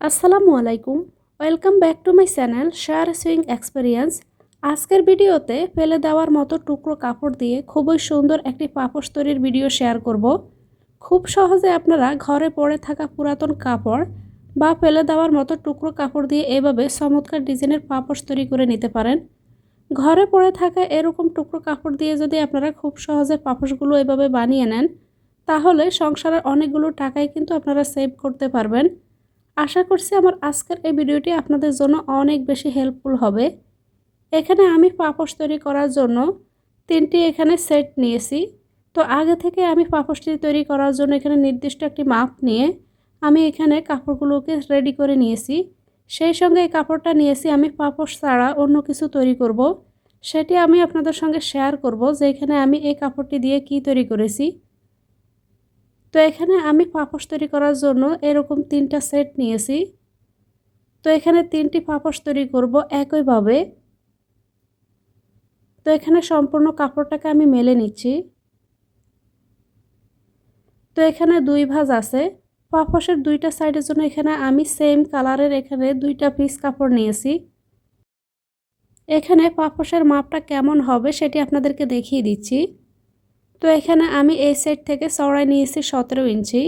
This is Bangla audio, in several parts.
আসসালামু আলাইকুম। Welcome back to my channel share swing experience আজকের ভিডিওতে ফেলে দেওয়ার মতো টুকরো কাপড় দিয়ে খুবই সুন্দর একটি পাপোশ তৈরির ভিডিও শেয়ার করব। খুব সহজে আপনারা ঘরে পড়ে থাকা পুরাতন কাপড় বা ফেলে দেওয়ার মতো টুকরো কাপড় দিয়ে এভাবে চমৎকার ডিজাইনের পাপোশ তৈরি করে নিতে পারেন। ঘরে পড়ে থাকা এরকম টুকরো কাপড় দিয়ে যদি আপনারা খুব সহজে পাপোশগুলো এভাবে বানিয়ে নেন, তাহলে সংসারের অনেকগুলো টাকাই কিন্তু আপনারা সেভ করতে পারবেন। আশা করছি আমার আজকের এই ভিডিওটি আপনাদের জন্য অনেক বেশি হেল্পফুল হবে। এখানে আমি পাপোশ তৈরি করার জন্য তিনটি এখানে সেট নিয়েছি। তো আগে থেকে আমি পাপোশটি তৈরি করার জন্য এখানে নির্দিষ্ট একটি মাপ নিয়ে আমি এখানে কাপড়গুলোকে রেডি করে নিয়েছি। সেই সঙ্গে এই কাপড়টা নিয়েছি আমি পাপোশ ছাড়া অন্য কিছু তৈরি করব। সেটি আমি আপনাদের সঙ্গে শেয়ার করব যে এখানে আমি এই কাপড়টি দিয়ে কি তৈরি করেছি। তো এখানে আমি পাপোশ তৈরি করার জন্য এরকম তিনটা সেট নিয়েছি। তো এখানে তিনটি পাপোশ তৈরি করব একইভাবে। তো এখানে সম্পূর্ণ কাপড়টাকে আমি মেলে নিচ্ছি। তো এখানে দুই ভাজ আছে। পাপোশের দুইটা সাইডের জন্য এখানে আমি সেম কালারের এখানে দুইটা পিস কাপড় নিয়েছি। এখানে পাপোশের মাপটা কেমন হবে সেটি আপনাদেরকে দেখিয়ে দিচ্ছি। তো এখানে আমি এই সাইড থেকে চড়াই নিয়েছি সতেরো ইঞ্চি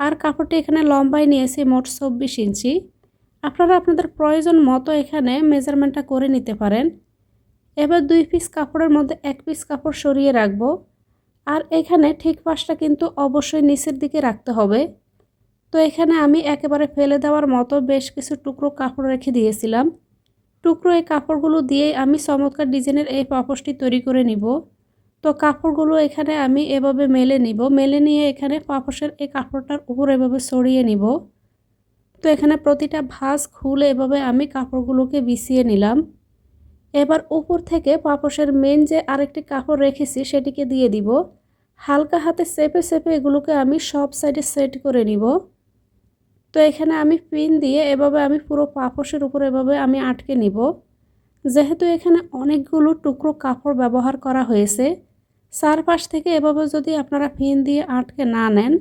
আর কাপড়টি এখানে লম্বায় নিয়েছি মোট চব্বিশ ইঞ্চি। আপনারা আপনাদের প্রয়োজন মতো এখানে মেজারমেন্টটা করে নিতে পারেন। এবার দুই পিস কাপড়ের মধ্যে এক পিস কাপড় সরিয়ে রাখব। আর এখানে ঠিক পাশটা কিন্তু অবশ্যই নিচের দিকে রাখতে হবে। তো এখানে আমি একেবারে ফেলে দেওয়ার মতো বেশ কিছু টুকরো কাপড় রেখে দিয়েছিলাম। টুকরো এই কাপড়গুলো দিয়ে আমি চমৎকার ডিজাইনের এই পাপোশটি তৈরি করে নিব। তো কাপড়গুলো এখানে আমি এভাবে মেলে নিব। মেলে নিয়ে এখানে পাপোশের এই কাপড়টার উপর এভাবে সরিয়ে নিব। তো এখানে প্রতিটা ভাঁজ খুলে এভাবে আমি কাপড়গুলোকে বিছিয়ে নিলাম। এবার উপর থেকে পাপোশের মেন যে আরেকটি কাপড় রেখেছি সেটিকে দিয়ে দিব। হালকা হাতে চেপে চেপে এগুলোকে আমি সব সাইডে সেট করে নিব। তো এখানে আমি পিন দিয়ে এভাবে আমি পুরো পাপোশের উপর এভাবে আমি আটকে নিব। যেহেতু এখানে অনেকগুলো টুকরো কাপড় ব্যবহার করা হয়েছে চারপাশ থেকে এভাবে যদি আপনারা পিন দিয়ে আটকে না নেন,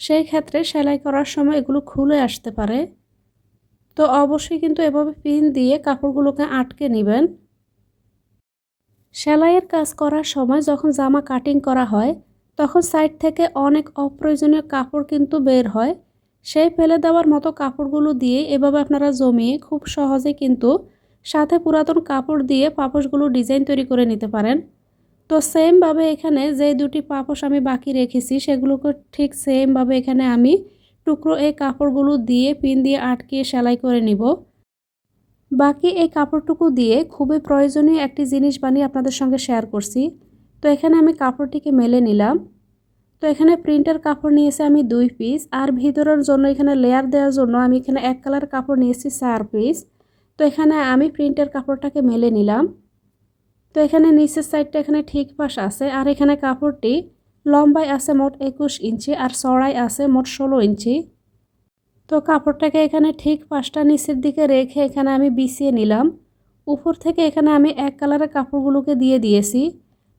সেই ক্ষেত্রে সেলাই করার সময় এগুলো খুলে আসতে পারে। তো অবশ্যই কিন্তু এভাবে পিন দিয়ে কাপড়গুলোকে আটকে নেবেন। সেলাইয়ের কাজ করার সময় যখন জামা কাটিং করা হয়, তখন সাইড থেকে অনেক অপ্রয়োজনীয় কাপড় কিন্তু বের হয়। সেই ফেলে দেওয়ার মতো কাপড়গুলো দিয়ে এভাবে আপনারা জমিয়ে খুব সহজে কিন্তু সাথে পুরাতন কাপড় দিয়ে পাপোশগুলো ডিজাইন তৈরি করে নিতে পারেন। তো সেমভাবে এখানে যে দুটি পাপোশ আমি বাকি রেখেছি, সেগুলোকে ঠিক সেমভাবে এখানে আমি টুকরো এই কাপড়গুলো দিয়ে পিন দিয়ে আটকিয়ে সেলাই করে নিব। বাকি এই কাপড়টুকু দিয়ে খুবই প্রয়োজনীয় একটি জিনিস বানিয়ে আপনাদের সঙ্গে শেয়ার করছি। তো এখানে আমি কাপড়টিকে মেলে নিলাম। তো এখানে প্রিন্টের কাপড় নিয়েছি আমি দুই পিস, আর ভিতরের জন্য এখানে লেয়ার দেওয়ার জন্য আমি এখানে এক কালার কাপড় নিয়েছি চার পিস। তো এখানে আমি প্রিন্টের কাপড়টাকে মেলে নিলাম। তো এখানে নিচের সাইডটা এখানে ঠিক পাশ আছে, আর এখানে কাপড়টি লম্বায় আছে মোট একুশ ইঞ্চি আর চড়াই আছে মোট ষোলো ইঞ্চি। তো কাপড়টাকে এখানে ঠিক পাশটা নিচের দিকে রেখে এখানে আমি বিছিয়ে নিলাম। উপর থেকে এখানে আমি এক কালারের কাপড়গুলোকে দিয়ে দিয়েছি।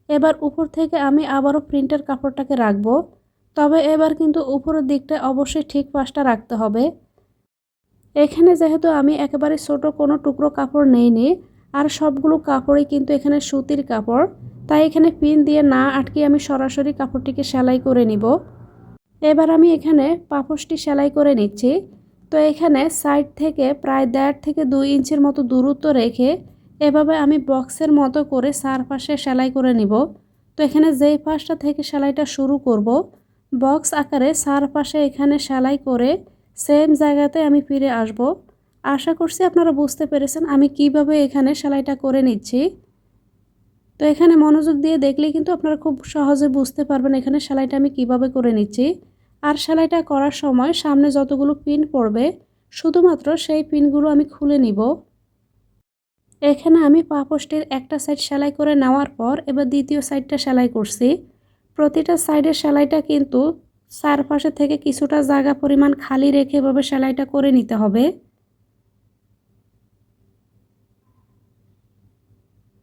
এবার উপর থেকে আমি আবারও প্রিন্টের কাপড়টাকে রাখব। তবে এবার কিন্তু উপরের দিকটা অবশ্যই ঠিক পাশটা রাখতে হবে। এখানে যেহেতু আমি একেবারে ছোট কোনো টুকরো কাপড় নেইনি আর সবগুলো কাপড়ই কিন্তু এখানে সুতির কাপড়। তাই এখানে পিন দিয়ে না আটকে আমি সরাসরি কাপড়টিকে সেলাই করে নিব। এবার আমি এখানে পাপোশটি সেলাই করে নিচ্ছি। তো এখানে সাইড থেকে প্রায় দেড় থেকে দুই ইঞ্চির মতো দূরত্ব রেখে এভাবে আমি বক্সের মতো করে চারপাশে সেলাই করে নিব। তো এখানে যেই পাশটা থেকে সেলাইটা শুরু করব, বক্স আকারে চারপাশে এখানে সেলাই করে সেম জায়গাতে আমি ফিরে আসব। আশা করছি আপনারা বুঝতে পেরেছেন আমি কীভাবে এখানে সেলাইটা করে নিচ্ছি। তো এখানে মনোযোগ দিয়ে দেখলেই কিন্তু আপনারা খুব সহজে বুঝতে পারবেন এখানে সেলাইটা আমি কীভাবে করে নিচ্ছি। আর সেলাইটা করার সময় সামনে যতগুলো পিন পড়বে, শুধুমাত্র সেই পিনগুলো আমি খুলে নিব। এখানে আমি পাপোশটির একটা সাইড সেলাই করে নেওয়ার পর এবার দ্বিতীয় সাইডটা সেলাই করছি। প্রতিটা সাইডের সেলাইটা কিন্তু চারপাশে থেকে কিছুটা জায়গা পরিমাণ খালি রেখে এভাবে সেলাইটা করে নিতে হবে।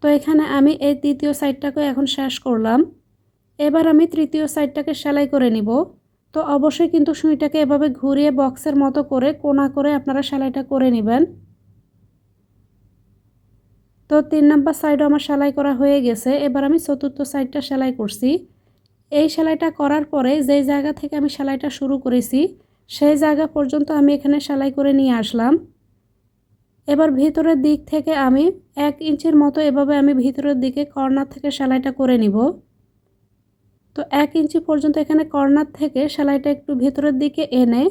তো এখানে আমি এই দ্বিতীয় সাইডটাকে এখন শেষ করলাম। এবার আমি তৃতীয় সাইডটাকে সেলাই করে নিব। তো অবশ্যই কিন্তু সুইটাকে এভাবে ঘুরিয়ে বক্সের মতো করে কোনা করে আপনারা সেলাইটা করে নেবেন। তো তিন নাম্বার সাইডও আমার সেলাই করা হয়ে গেছে। এবার আমি চতুর্থ সাইডটা সেলাই করছি। এই সেলাইটা করার পরে যেই জায়গা থেকে আমি সেলাইটা শুরু করেছি, সেই জায়গা পর্যন্ত আমি এখানে সেলাই করে নিয়ে আসলাম। এবার ভিতরের দিক থেকে আমি এক ইঞ্চির মতো এভাবে আমি ভিতরের দিকে কর্নার থেকে সেলাইটা করে নিব। তো এক ইঞ্চি পর্যন্ত এখানে কর্নার থেকে সেলাইটা একটু ভিতরের দিকে এনে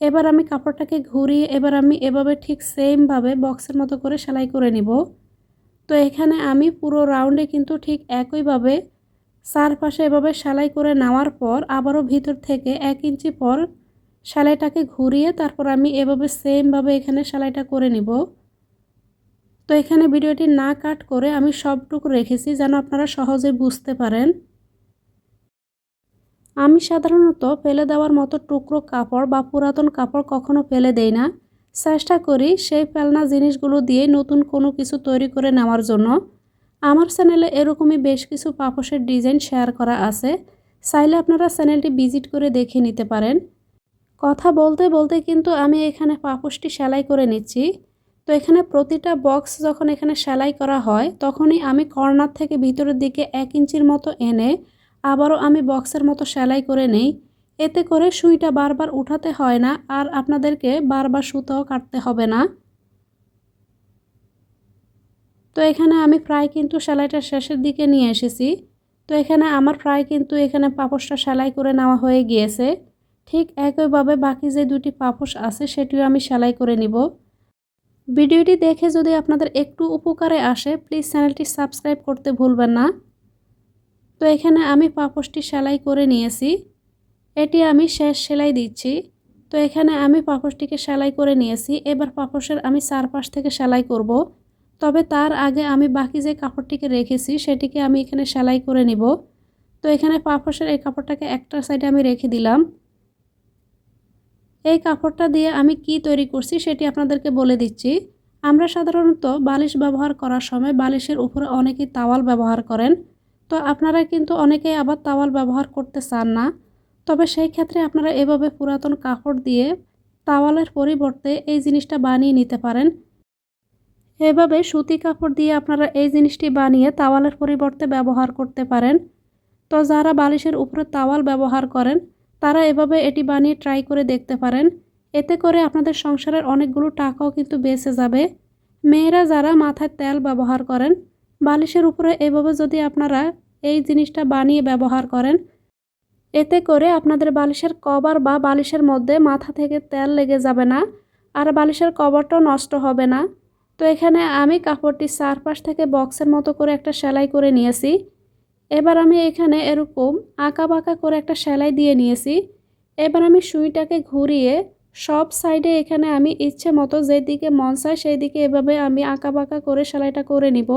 এবার আমি কাপড়টাকে ঘুরিয়ে এবার আমি এভাবে ঠিক সেমভাবে বক্সের মতো করে সেলাই করে নিব। তো এখানে আমি পুরো রাউন্ডে কিন্তু ঠিক একইভাবে চারপাশে এভাবে সেলাই করে নেওয়ার পর আবারও ভিতর থেকে এক ইঞ্চি পর সেলাইটাকে ঘুরিয়ে তারপর আমি এভাবে সেমভাবে এখানে সেলাইটা করে নিব। তো এখানে ভিডিওটি না কাট করে আমি সবটুকু রেখেছি যেন আপনারা সহজে বুঝতে পারেন। আমি সাধারণত ফেলে দেওয়ার মতো টুকরো কাপড় বা পুরাতন কাপড় কখনো ফেলে দেই না। চেষ্টা করি সেই ফেলনা জিনিসগুলো দিয়ে নতুন কোনো কিছু তৈরি করে নেওয়ার জন্য। আমার চ্যানেলে এরকমই বেশ কিছু পাপোশের ডিজাইন শেয়ার করা আছে। চাইলে আপনারা চ্যানেলটি ভিজিট করে দেখে নিতে পারেন। কথা বলতে বলতে কিন্তু আমি এখানে পাপোশটি সেলাই করে নিচ্ছি। তো এখানে প্রতিটা বক্স যখন এখানে সেলাই করা হয়, তখনই আমি কর্নার থেকে ভিতরের দিকে এক ইঞ্চির মতো এনে আবারও আমি বক্সের মতো সেলাই করে নেই। এতে করে সুইটা বারবার উঠাতে হয় না আর আপনাদেরকে বারবার সুতাও কাটতে হবে না। তো এখানে আমি প্রায় কিন্তু সেলাইটা শেষের দিকে নিয়ে এসেছি। তো এখানে আমার প্রায় কিন্তু এখানে পাপোশটা সেলাই করে নেওয়া হয়ে গিয়েছে। ঠিক একইভাবে বাকি যে দুটি পাপোশ আছে সেটিও আমি সেলাই করে নিব। ভিডিওটি দেখে যদি আপনাদের একটু উপকারে আসে প্লিজ চ্যানেলটি সাবস্ক্রাইব করতে ভুলবেন না। তো এখানে আমি পাপোশটি সেলাই করে নিয়েছি। এটি আমি শেষ সেলাই দিচ্ছি। তো এখানে আমি পাপোশটিকে সেলাই করে নিয়েছি। এবার পাপোশের আমি চারপাশ থেকে সেলাই করব। তবে তার আগে আমি বাকি যে কাপড়টিকে রেখেছি, সেটিকে আমি এখানে সেলাই করে নিব। তো এখানে পাপোশের এই কাপড়টাকে একটা সাইডে আমি রেখে দিলাম। এই কাপড়টা দিয়ে আমি কি তৈরি করছি সেটি আপনাদেরকে বলে দিচ্ছি। আমরা সাধারণত বালিশ ব্যবহার করার সময় বালিশের উপরে অনেকেই তাওয়াল ব্যবহার করেন। তো আপনারা কিন্তু অনেকেই আবার তাওয়াল ব্যবহার করতে চান না। তবে সেই ক্ষেত্রে আপনারা এভাবে পুরাতন কাপড় দিয়ে তাওয়ালের পরিবর্তে এই জিনিসটা বানিয়ে নিতে পারেন। এভাবে সুতি কাপড় দিয়ে আপনারা এই জিনিসটি বানিয়ে তাওয়ালের পরিবর্তে ব্যবহার করতে পারেন। তো যারা বালিশের উপরে তাওয়াল ব্যবহার করেন তারা এভাবে এটি বানিয়ে ট্রাই করে দেখতে পারেন। এতে করে আপনাদের সংসারের অনেকগুলো টাকাও কিন্তু বেঁচে যাবে। মেয়েরা যারা মাথায় তেল ব্যবহার করেন, বালিশের উপরে এভাবে যদি আপনারা এই জিনিসটা বানিয়ে ব্যবহার করেন, এতে করে আপনাদের বালিশের কভার বা বালিশের মধ্যে মাথা থেকে তেল লেগে যাবে না, আর বালিশের কভারটাও নষ্ট হবে না। তো এখানে আমি কাপড়টি চারপাশ থেকে বক্সের মতো করে একটা সেলাই করে নিয়েছি। এবার আমি এখানে এরকম আঁকা বাঁকা করে একটা সেলাই দিয়ে নিয়েছি। এবার আমি সুইটাকে ঘুরিয়ে সব সাইডে এখানে আমি ইচ্ছে মতো যেদিকে মন চায় সেই দিকে এভাবে আমি আঁকা বাঁকা করে সেলাইটা করে নিব।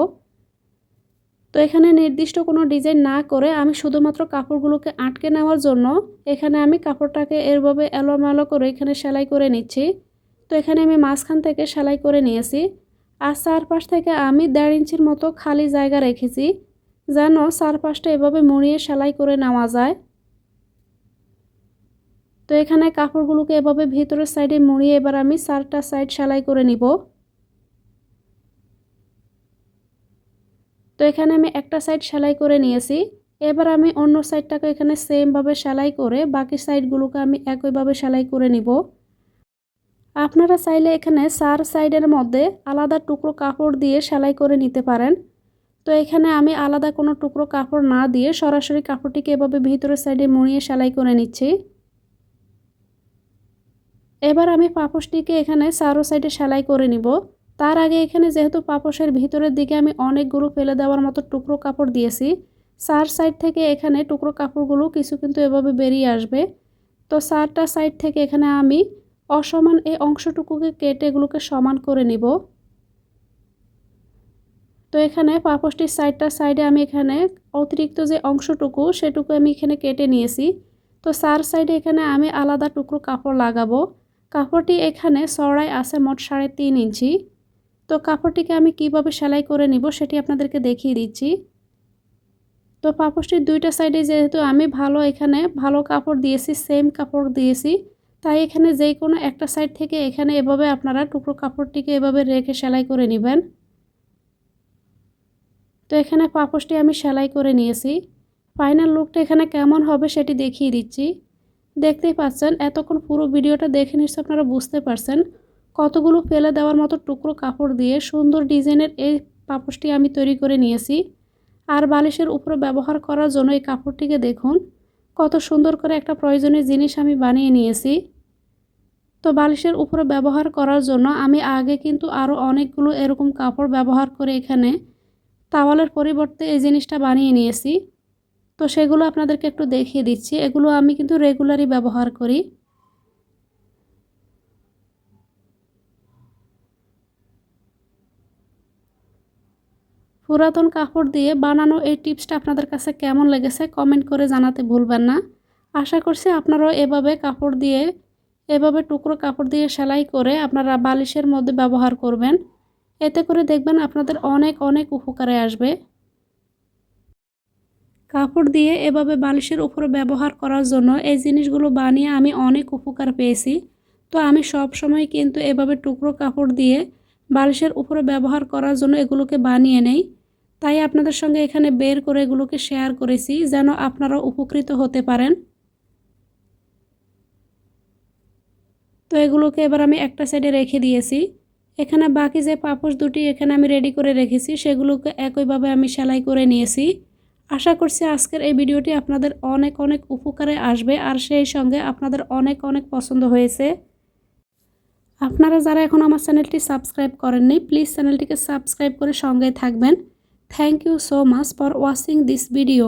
তো এখানে নির্দিষ্ট কোনো ডিজাইন না করে আমি শুধুমাত্র কাপড়গুলোকে আটকে নেওয়ার জন্য এখানে আমি কাপড়টাকে এরভাবে এলোমেলো করে এখানে সেলাই করে নিচ্ছি। তো এখানে আমি মাঝখান থেকে সেলাই করে নিয়েছি। আর চারপাশ থেকে আমি দেড় ইঞ্চির মতো খালি জায়গা রেখেছি। যেন চারপাশটা এভাবে মুড়িয়ে সেলাই করে নেওয়া যায়। তো এখানে কাপড়গুলোকে এভাবে ভিতরের সাইডে মুড়িয়ে এবার আমি চারটা সাইড সেলাই করে নিব। তো এখানে আমি একটা সাইড সেলাই করে নিয়েছি। এবার আমি অন্য সাইডটাকে এখানে সেমভাবে সেলাই করে বাকি সাইডগুলোকে আমি একইভাবে সেলাই করে নিব। আপনারা চাইলে এখানে চার সাইডের মধ্যে আলাদা টুকরো কাপড় দিয়ে সেলাই করে নিতে পারেন। তো এখানে আমি আলাদা কোনো টুকরো কাপড় না দিয়ে সরাসরি কাপড়টিকে এভাবে ভিতরের সাইডে মুড়িয়ে সেলাই করে নিচ্ছি। এবার আমি পাপোশটিকে এখানে সারো সাইডে সেলাই করে নিব। তার আগে এখানে যেহেতু পাপোশের ভিতরের দিকে আমি অনেকগুলো ফেলে দেওয়ার মতো টুকরো কাপড় দিয়েছি চার সাইড থেকে এখানে টুকরো কাপড়গুলো কিছু কিন্তু এভাবে বেরিয়ে আসবে। তো চারটা সাইড থেকে এখানে আমি অসমান এই অংশটুকুকে কেটে এগুলোকে সমান করে নিব। তো এখানে পাপোশটির সাইডটা সাইডে আমি এখানে অতিরিক্ত যে অংশটুকু সেটুকু আমি এখানে কেটে নিয়েছি। তো চার সাইডে এখানে আমি আলাদা টুকরো কাপড় লাগাবো। কাপড়টি এখানে চড়াই আছে মোট সাড়ে তিন ইঞ্চি। তো কাপড়টিকে আমি কীভাবে সেলাই করে নিব সেটি আপনাদেরকে দেখিয়ে দিচ্ছি। তো পাপোশটির দুইটা সাইডে যেহেতু আমি ভালো এখানে ভালো কাপড় দিয়েছি, সেম কাপড় দিয়েছি, তাই এখানে যেই কোনো একটা সাইড থেকে এখানে এভাবে আপনারা টুকরো কাপড়টিকে এভাবে রেখে সেলাই করে নেবেন। তো এখানে পাপোশটি আমি সেলাই করে নিয়েছি। ফাইনাল লুকটা এখানে কেমন হবে সেটি দেখিয়ে দিচ্ছি। দেখতেই পাচ্ছেন, এতক্ষণ পুরো ভিডিওটা দেখে নিশ্চয় আপনারা বুঝতে পারছেন। কতগুলো ফেলে দেওয়ার মতো টুকরো কাপড় দিয়ে সুন্দর ডিজাইনের এই পাপোশটি আমি তৈরি করে নিয়েছি। আর বালিশের উপরে ব্যবহার করার জন্য এই কাপড়টিকে দেখুন, কত সুন্দর করে একটা প্রয়োজনীয় জিনিস আমি বানিয়ে নিয়েছি। তো বালিশের উপরে ব্যবহার করার জন্য আমি আগে কিন্তু আরও অনেকগুলো এরকম কাপড় ব্যবহার করে এখানে তাওয়ালের পরিবর্তে এই জিনিসটা বানিয়ে নিয়েছি। তো সেগুলো আপনাদেরকে একটু দেখিয়ে দিচ্ছি। এগুলো আমি কিন্তু রেগুলারই ব্যবহার করি। পুরাতন কাপড় দিয়ে বানানো এই টিপসটা আপনাদের কাছে কেমন লেগেছে কমেন্ট করে জানাতে ভুলবেন না। আশা করছি আপনারাও এভাবে কাপড় দিয়ে, এভাবে টুকরো কাপড় দিয়ে সেলাই করে আপনারা বালিশের মধ্যে ব্যবহার করবেন। এতে করে দেখবেন আপনাদের অনেক অনেক উপকারে আসবে। কাপড় দিয়ে এভাবে বালিশের উপরে ব্যবহার করার জন্য এই জিনিসগুলো বানিয়ে আমি অনেক উপকার পেয়েছি। তো আমি সব সময় কিন্তু এভাবে টুকরো কাপড় দিয়ে বালিশের উপরে ব্যবহার করার জন্য এগুলোকে বানিয়ে নেই। তাই আপনাদের সঙ্গে এখানে বের করে এগুলোকে শেয়ার করেছি যেন আপনারা উপকৃত হতে পারেন। তো এগুলোকে এবার আমি একটা সাইডে রেখে দিয়েছি। এখানে বাকি যে পাপোশ দুটি এখানে আমি রেডি করে রেখেছি, সেগুলোকে একইভাবে আমি সেলাই করে নিয়েছি। আশা করছি আজকের এই ভিডিওটি আপনাদের অনেক অনেক উপকারে আসবে, আর সেই সঙ্গে আপনাদের অনেক অনেক পছন্দ হয়েছে। আপনারা যারা এখন আমার চ্যানেলটি সাবস্ক্রাইব করেননি প্লিজ চ্যানেলটিকে সাবস্ক্রাইব করে সঙ্গে থাকবেন। Thank you so much for watching this video